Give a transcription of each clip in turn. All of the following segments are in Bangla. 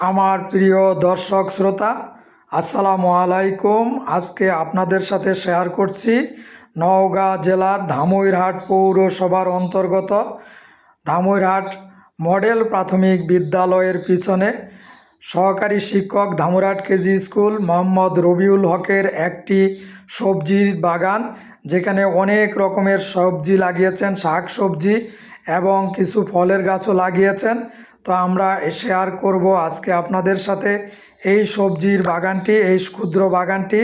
আমার প্রিয় দর্শক শ্রোতা, আসসালামু আলাইকুম। আজকে আপনাদের সাথে শেয়ার করছি নওগাঁ জেলার ধামইরহাট পৌরসভার অন্তর্গত। ধামইরহাট মডেল প্রাথমিক বিদ্যালয়ের পিছনে সহকারী শিক্ষক ধামইরহাট কেজি স্কুল মোহাম্মদ রবিউল হকের একটি সবজির বাগান, যেখানে অনেক রকমের সবজি লাগিয়েছেন শাক সবজি এবং কিছু ফলের গাছও লাগিয়েছেন। তো আমরা শেয়ার করব আজকে আপনাদের সাথে এই সবজির বাগানটি, এই ক্ষুদ্র বাগানটি।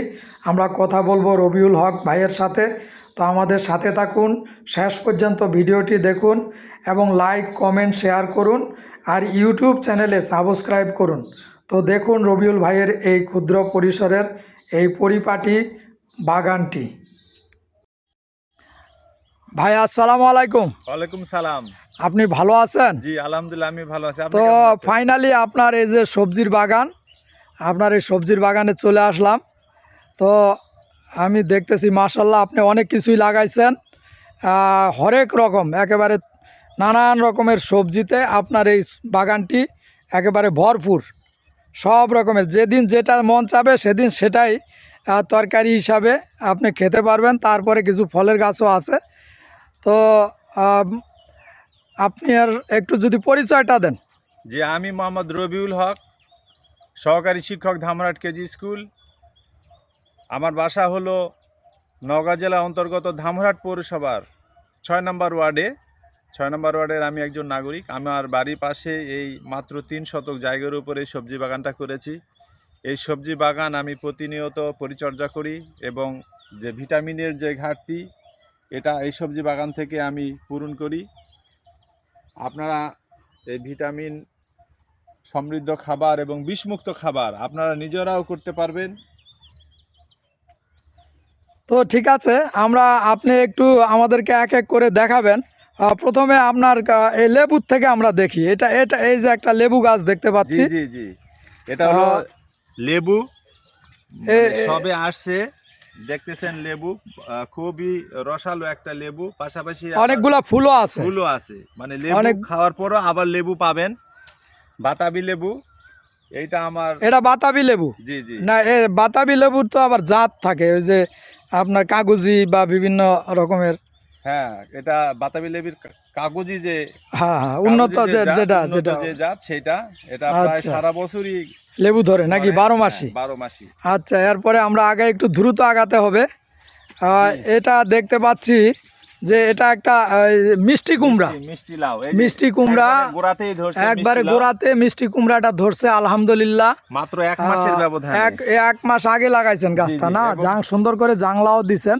আমরা কথা বলব রবিউল হক ভাইয়ের সাথে। তো আমাদের সাথে থাকুন, শেষ পর্যন্ত ভিডিওটি দেখুন এবং লাইক, কমেন্ট, শেয়ার করুন আর ইউটিউব চ্যানেলে সাবস্ক্রাইব করুন। তো দেখুন রবিউল ভাইয়ের এই ক্ষুদ্র পরিসরের এই পরিপাটি বাগানটি। ভাই আসসালামু আলাইকুম। ওয়ালাইকুম সালাম। আপনি ভালো আছেন? জি আলহামদুলিল্লাহ আমি ভালো আছি। তো ফাইনালি আপনার এই যে সবজির বাগান আপনার এই সবজির বাগানে চলে আসলাম। তো আমি দেখতেছি মাশাল্লাহ আপনি অনেক কিছুই লাগাইছেন। হরেক রকম একেবারে নানান রকমের সবজিতে আপনার এই বাগানটি একেবারে ভরপুর। সব রকমের যেদিন যেটা মন চাবে সেদিন সেটাই তরকারি হিসাবে আপনি খেতে পারবেন। তারপরে কিছু ফলের গাছও আছে। তো আপনি আর একটু যদি পরিচয়টা দেন। যে আমি মোহাম্মদ রবিউল হক, সহকারী শিক্ষক ধামরাট কেজি স্কুল। আমার বাসা হলো নওগাঁ জেলা অন্তর্গত ধামরাট পৌরসভার ছয় নম্বর ওয়ার্ডে। ছয় নম্বর ওয়ার্ডের আমি একজন নাগরিক। আমার বাড়ির পাশে এই মাত্র তিন শতক জায়গার উপরে সবজি বাগানটা করেছি। এই সবজি বাগান আমি প্রতিনিয়ত পরিচর্যা করি এবং যে ভিটামিনের যে ঘাটতি এটা এই সবজি বাগান থেকে আমি পূরণ করি। আপনারা এই ভিটামিন সমৃদ্ধ খাবার এবং বিষমুক্ত খাবার আপনারা নিজেরাও করতে পারবেন। তো ঠিক আছে আমরা আপনি একটু আমাদেরকে এক এক করে দেখাবেন। প্রথমে আপনার এই লেবুর থেকে আমরা দেখি। এটা এটা এই যে একটা লেবু গাছ দেখতে পাচ্ছি। জি জি এটা হলো লেবু। এ- মানে সবে আসছে। দেখতেছেন লেবু খুবই রসালো একটা লেবু পাশাপাশি অনেকগুলা ফুলও আছে। ফুলও আছে। মানে লেবু খাওয়ার পরও আবার লেবু পাবেন। বাতাবি লেবু এইটা আমার এটা বাতাবি লেবু? জি জি। না এ বাতাবি লেবুর তো আবার জাত থাকে ওই যে আপনার কাগজি বা বিভিন্ন রকমের। হ্যাঁ এটা বাতাবি লেবির কাগজি যে হ্যাঁ হ্যাঁ উন্নত যেটা যেটা। যে জাত সেটা এটা প্রায় আচ্ছা। সারা বছরই লেবু ধরে নাকি? বারো হ্যাঁ, মাসি বারো মাসি আচ্ছা এরপরে আমরা আগে একটু দ্রুত আগাতে হবে। এটা দেখতে পাচ্ছি যে এটা একটা মিষ্টি কুমড়া। মিষ্টি- লাউ। মিষ্টি কুমড়া গোড়াতেই ধরছে একবারে গোড়াতে মিষ্টি কুমড়াটা ধরছে আলহামদুলিল্লাহ। মাত্র এক মাসের ব্যবধান। এক এক মাস আগে লাগাইছেন গাছটা না? জাং সুন্দর করে জাংলাও দিছেন।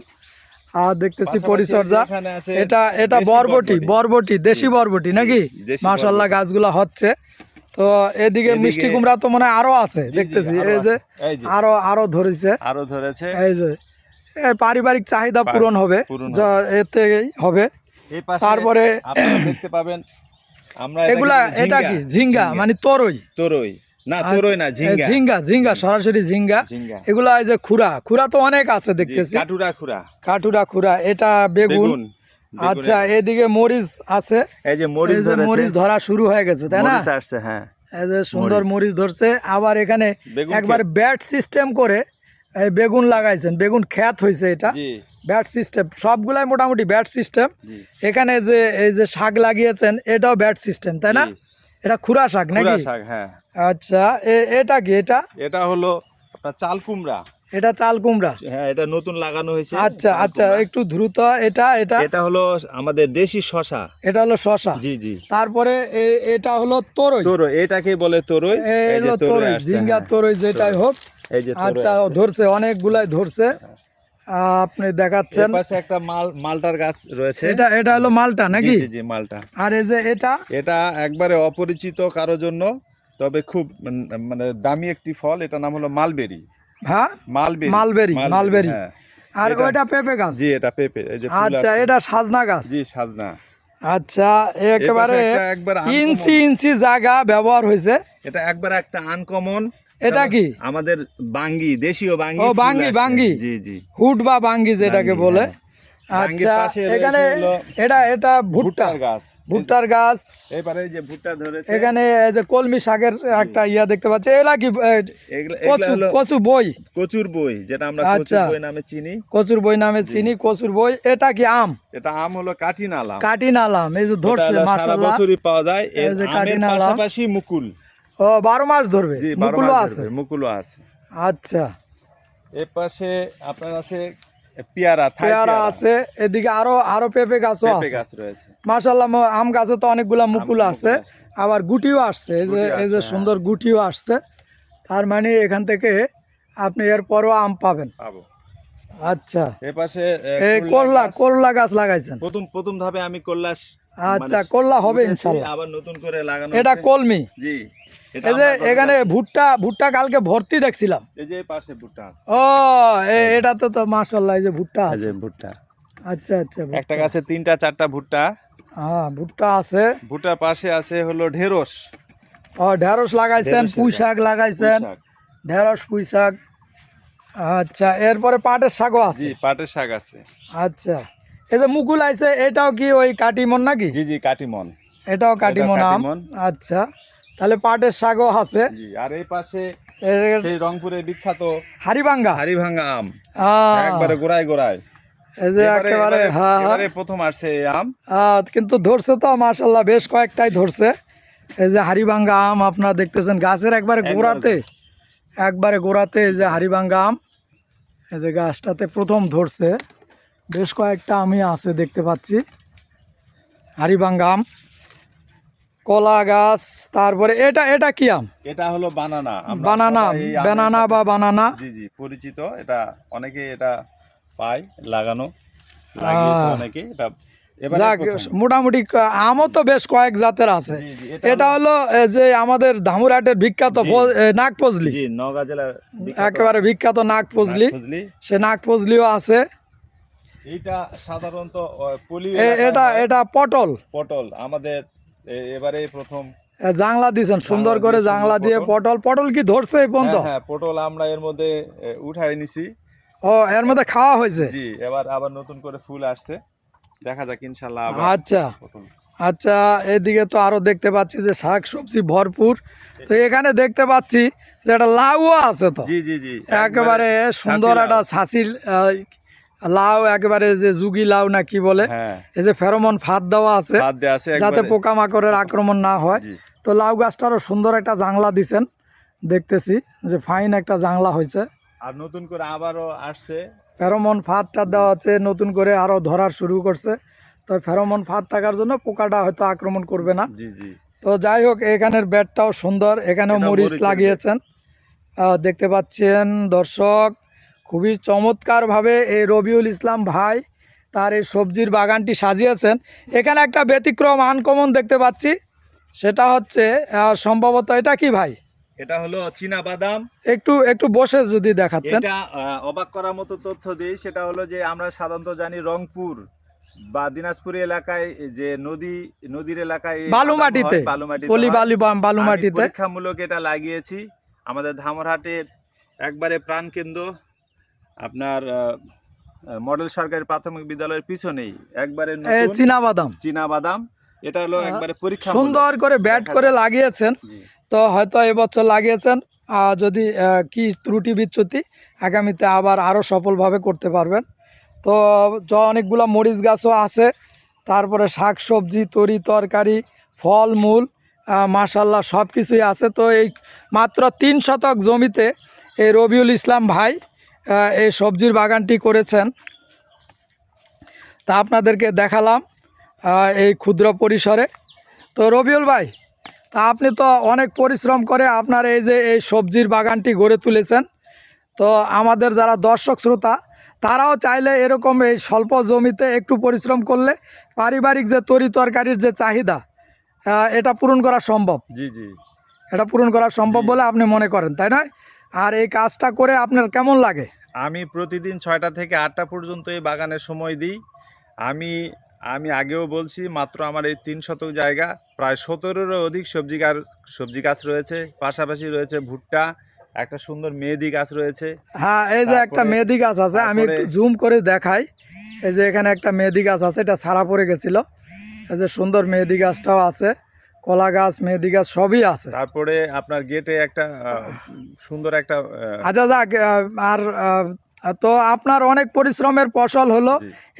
আর দেখতেছি পরিচর্যা। এটা এটা বরবটি বরবটি। দেশি বরবটি নাকি? মাশাল্লাহ গাছগুলা হচ্ছে। তো এদিকে মিষ্টি কুমড়া তো মনে আরও আছে দেখতেছি। এই যে আরও আরও ধরেছে। আরও ধরেছে। এই যে। পারিবারিক চাহিদা পূরণ হবে। এতেই হবে। তারপরে দেখতে পাবেন আমরা এগুলা এটা কি? ঝিঙ্গা। মানে তরই। তরই। না তরই না ঝিঙ্গা। ঝিঙ্গা ঝিঙ্গা সরাসরি ঝিঙ্গা। ঝিঙ্গা। এগুলা এই যে খুরা খুরা তো অনেক আছে দেখতেছি। কাটুরা খুরা। কাটুরা খুরা এটা বেগুন। বেগুন আচ্ছা এদিকে মরিচ আছে। এই যে মরিচ এই যে ধরেছে। মরিচ ধরা শুরু হয়ে গেছে তাই না? মরিচ আসছে হ্যাঁ। এই যে সুন্দর মরিচ। ধরছে। আবার এখানে একবার ব্যাট সিস্টেম করে এই বেগুন লাগাইছেন। বেগুন খ্যাত হয়েছে এটা। ব্যাট সিস্টেম সবগুলাই মোটামুটি ব্যাট সিস্টেম। এখানে যে এই যে শাক লাগিয়েছেন এটাও ব্যাট সিস্টেম তাই না। এটা খুরা শাক খুরা নাকি শাক হ্যাঁ। আচ্ছা এটা কি এটা? এটা হলো আপনার চাল কুমড়া। এটা চাল কুমড়া? হ্যাঁ এটা নতুন লাগানো হয়েছে আচ্ছা আচ্ছা একটু দ্রুত এটা এটা? এটা হলো আমাদের দেশি শশা এটা হলো শশা জি জি। তারপরে এটা হলো তরই? তরই এটাকে বলে তরই এ এই যে তরই ঝিঙ্গা হ্যাঁ। তরই যেটাই হোক। এই যে আচ্ছা ধরছে অনেকগুলাই ধরছে। আহ, আপনি দেখাচ্ছেন। পাশে একটা মাল মালটার গাছ রয়েছে। এটা এটা হলো মালটা নাকি? জি জি মালটা। আর এই যে এটা? এটা একবারে অপরিচিত কারোর জন্য তবে খুব মানে দামি একটি ফল। এটা নাম হলো মালবেরি। হ্যাঁ? মালবেরি। Mulberry, mulberry. হ্যাঁ। আর ওইটা পেঁপে গাছ? জি এটা পেঁপে। এই যে আচ্ছা এটা সাজনা গাছ? জি সাজনা। আচ্ছা একেবারে ইঞ্চি ইঞ্চি জায়গা ব্যবহার হয়েছে। এটা একবার একটা আনকমন এটা কি? আমাদের বাঙ্গি দেশীয় বাঙ্গি ও, বাঙ্গি, বাঙ্গি। জি জি। হুড বা বাঙ্গি যেটাকে বলে। হ্যাঁ। আচ্ছা এখানে এটা এটা ভুট্টার গাছ। ভুট্টার গাছ। এবারে যে ভুট্টা ধরেছে। এখানে যে কলমি শাকের একটা ইয়া দেখতে পাচ্ছি। এলা কি কচু কচু বই। কচুর বই যেটা আমরা আচ্ছা। কচুর বই নামে চিনি। কচুর বই নামে চিনি কচুর বই। এটা কি আম? এটা আম হলো কাটি নালাম কাটি নালাম এই যে ধরছে সারা মাশাআল্লাহ। বছরই পাওয়া যায়। এর এই যে আমের পাশাপাশি মুকুল। ও বারো মাস ধরবে? জি মুকুলও আছে? মুকুলও আছে। আচ্ছা। এর পাশে আপনার আছে পেয়ারা পেয়ারা আছে এদিকে আরও আরও পেঁপে গাছও পেঁপে আছে। গাছ রয়েছে। মাশাল্লাহ আম গাছে তো অনেকগুলা মুকুল মুকুল আছে। আবার গুটিও আসছে এই যে এই যে সুন্দর গুটিও আসছে। তার মানে এখান থেকে আপনি এরপরও আম পাবেন। পাবো। আচ্ছা। এর পাশে এ, এই করলা করলা গাছ। লাগাইছেন। প্রথম প্রথম ধাপে আমি করলা আচ্ছা মানে করলা হবে উঠেছি, ইনশাল্লাহ। আবার নতুন করে লাগানো এটা কলমি। জি এই যে এখানে ভুট্টা ভুট্টা কালকে ভর্তি দেখছিলাম। এই যে পাশে ভুট্টা আছে। ও এ- এটাতে তো মাশাল্লাহ এই যে ভুট্টা আছে। ভুট্টা। আচ্ছা আচ্ছা একটা গাছে তিনটা চারটা ভুট্টা। হ্যাঁ ভুট্টা আছে। ভুট্টার পাশে আছে হলো ঢেঁড়স। ও ঢেঁড়স লাগাইছেন পুঁই শাক লাগাইছেন। ঢেঁড়স পুঁই শাক আচ্ছা এরপরে পাটের শাকও আছে? জি পাটের শাক আছে। আচ্ছা এই যে মুকুল আইছে এটাও কি ওই কাটিমন নাকি? জি জি কাটিমন। এটাও কাটিমন আম। আচ্ছা তাহলে পাটের শাকও আছে। জি আর এই পাশে সেই রংপুরের বিখ্যাত হাড়িভাঙ্গা হাড়িভাঙ্গা আম। একবারে গোড়ায় গোড়ায়। এই যে একেবারে হ্যাঁ প্রথম আসছে এই আম। কিন্তু ধরছে তো মাশাল্লাহ বেশ কয়েকটাই ধরছে। এই যে হাড়িভাঙ্গা আম আপনারা দেখতেছেন গাছের একবারে একবারে গোড়াতে। একবারে গোড়াতে এই যে হাড়িভাঙ্গা আম। এই যে গাছটাতে প্রথম ধরছে বেশ কয়েকটা আমি আছে দেখতে পাচ্ছি। হারিবাঙ্গাম কলা গাছ তারপরে এটা এটা কি আম? এটা হলো বানানা। বানানা বানানা বা বানানা। জি জি পরিচিত। এটা অনেকে এটা পায় লাগানো লাগিয়েছে অনেকে। এটা যাক মোটামুটি আমও তো বেশ কয়েক জাতের আছে। এটা হলো যে আমাদের ধামুরহাটের বিখ্যাত বিখ্যাত একেবারে বিখ্যাত নাগফজলি। সে নাগফজলিও আছে। এইটা সাধারণত এটা এটা পটল। পটল আমাদের এবারে প্রথম। জাংলা দিয়েছেন সুন্দর করে জাংলা দিয়ে পটল। পটল। পটল কি ধরছে এই পর্যন্ত? হ্যাঁ, হ্যাঁ পটল আমরা এর মধ্যে উঠাই নিছি। ও এর মধ্যে খাওয়া হয়েছে? জি এবার আবার নতুন করে ফুল আসছে। দেখা যাক ইনশাল্লাহ আচ্ছা। আচ্ছা এদিকে তো আরও দেখতে পাচ্ছি যে শাক সবজি ভরপুর। তো এখানে দেখতে পাচ্ছি যে একটা লাউও আছে তো। জি জি জি। একেবারে সুন্দর একটা লাউ। ছাঁচির লাউ একেবারে যে যুগি লাউ না কি বলে হ্যাঁ। এই যে ফেরোমন ফাঁদ দেওয়া আছে যাতে। পোকামাকড়ের আক্রমণ না হয়। তো লাউ গাছটারও সুন্দর একটা জাংলা দিছেন দেখতেছি যে ফাইন একটা জাংলা হয়েছে। আর নতুন করে আবারও আসছে ফেরোমন ফাঁদটা দেওয়া হচ্ছে নতুন করে আরও ধরার শুরু করছে। তো ফেরোমন ফাঁদ থাকার জন্য পোকাটা হয়তো আক্রমণ করবে না। তো যাই হোক এখানের ব্যাটটাও সুন্দর এখানেও মরিচ লাগিয়েছেন। দেখতে পাচ্ছেন দর্শক খুবই চমৎকারভাবে এই রবিউল ইসলাম ভাই তার এই সবজির বাগানটি সাজিয়েছেন। এখানে একটা ব্যতিক্রম আনকমন দেখতে পাচ্ছি। সেটা হচ্ছে সম্ভবত এটা কি ভাই? এটা হলো চীনা বাদাম। একটু একটু বসে যদি দেখাতেন। এটা অবাক করার মতো তথ্য দিই সেটা হলো যে আমরা সাধারণত জানি রংপুর বা দিনাজপুর এলাকায় যে নদী নদীর এলাকায় বালুমাটিতে বালুমাটিতে বালুমাটিতে। পরীক্ষামূলক এটা লাগিয়েছি। আমাদের ধামরহাটের একবারে প্রাণকেন্দ্র। আপনার আহ, আহ, মডেল সরকারি প্রাথমিক বিদ্যালয়ের পিছনেই। একবারে চীনা বাদাম। চীনা বাদাম। এটা হলো একবারে পরীক্ষা সুন্দর করে ব্যাট করে লাগিয়েছেন। তো হয়তো এবছর লাগিয়েছেন যদি কি ত্রুটি বিচ্যুতি, আগামীতে আবার আরও সফলভাবে করতে পারবেন। তো য, অনেকগুলো মরিচ গাছও আছে, তারপরে শাক সবজি তরি তরকারি ফল মূল মাশাল্লাহ সব কিছুই আছে। তো এই মাত্র তিন শতক জমিতে এই রবিউল ইসলাম ভাই এই সবজির বাগানটি করেছেন। তা আপনাদেরকে দেখালাম এই ক্ষুদ্র পরিসরে। তো রবিউল ভাই তা আপনি তো অনেক পরিশ্রম করে আপনার এই যে এই সবজির বাগানটি গড়ে তুলেছেন। তো আমাদের যারা দর্শক শ্রোতা তারাও চাইলে এরকম এই স্বল্প জমিতে একটু পরিশ্রম করলে পারিবারিক যে তরি তরকারির যে চাহিদা এটা পূরণ করা সম্ভব। জি জি। এটা পূরণ করা সম্ভব বলে আপনি মনে করেন তাই নয়? আর এই কাজটা করে আপনার কেমন লাগে? আমি প্রতিদিন ছয়টা থেকে আটটা পর্যন্ত এই বাগানে সময় দিই। আমি আমি আগেও বলছি মাত্র আমার এই তিন শতক জায়গা প্রায় সতেরোরও অধিক সবজি গাছ সবজি গাছ রয়েছে পাশাপাশি রয়েছে ভুট্টা একটা সুন্দর মেহেদি গাছ রয়েছে। হ্যাঁ এই যে একটা মেহেদি গাছ আছে আমি একটু জুম করে দেখাই। এই যে এখানে একটা মেহেদি গাছ আছে এটা ছাড়া পড়ে গেছিল। এই যে সুন্দর মেহেদি গাছটাও আছে কলা গাছ মেহেদি গাছ সবই আছে। তারপরে আপনার গেটে একটা সুন্দর একটা আচ্ছা যাক আর তো আপনার অনেক পরিশ্রমের ফসল হলো।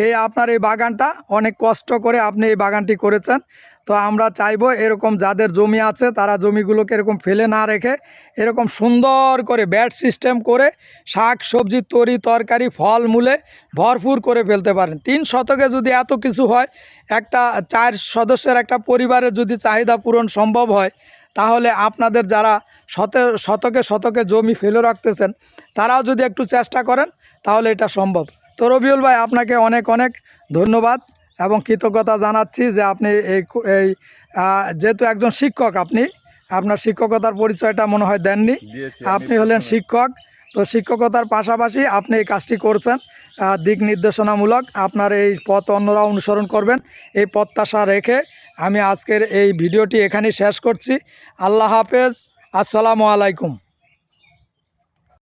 এই আপনার এই বাগানটা অনেক কষ্ট করে আপনি এই বাগানটি করেছেন। তো আমরা চাইব এরকম যাদের জমি আছে তারা জমিগুলোকে এরকম ফেলে না রেখে এরকম সুন্দর করে ব্যাট সিস্টেম করে শাক সবজি তরি তরকারি ফল মূলে ভরপুর করে ফেলতে পারেন। তিন শতকে যদি এত কিছু হয় একটা চার সদস্যের একটা পরিবারের যদি চাহিদা পূরণ সম্ভব হয় তাহলে আপনাদের যারা শত শতকে শতকে জমি ফেলে রাখতেছেন তারাও যদি একটু চেষ্টা করেন তাহলে এটা সম্ভব। তো রবিউল ভাই আপনাকে অনেক অনেক ধন্যবাদ এবং কৃতজ্ঞতা জানাচ্ছি যে আপনি এই এই যেহেতু একজন শিক্ষক আপনি আপনার শিক্ষকতার পরিচয়টা মনে হয় দেননি। আপনি হলেন শিক্ষক তো শিক্ষকতার পাশাপাশি আপনি এই কাজটি করছেন দিক নির্দেশনামূলক। আপনার এই পথ অন্যরা অনুসরণ করবেন এই প্রত্যাশা রেখে আমি আজকের এই ভিডিওটি এখানে শেষ করছি। আল্লাহ হাফেজ। আসসালামু আলাইকুম।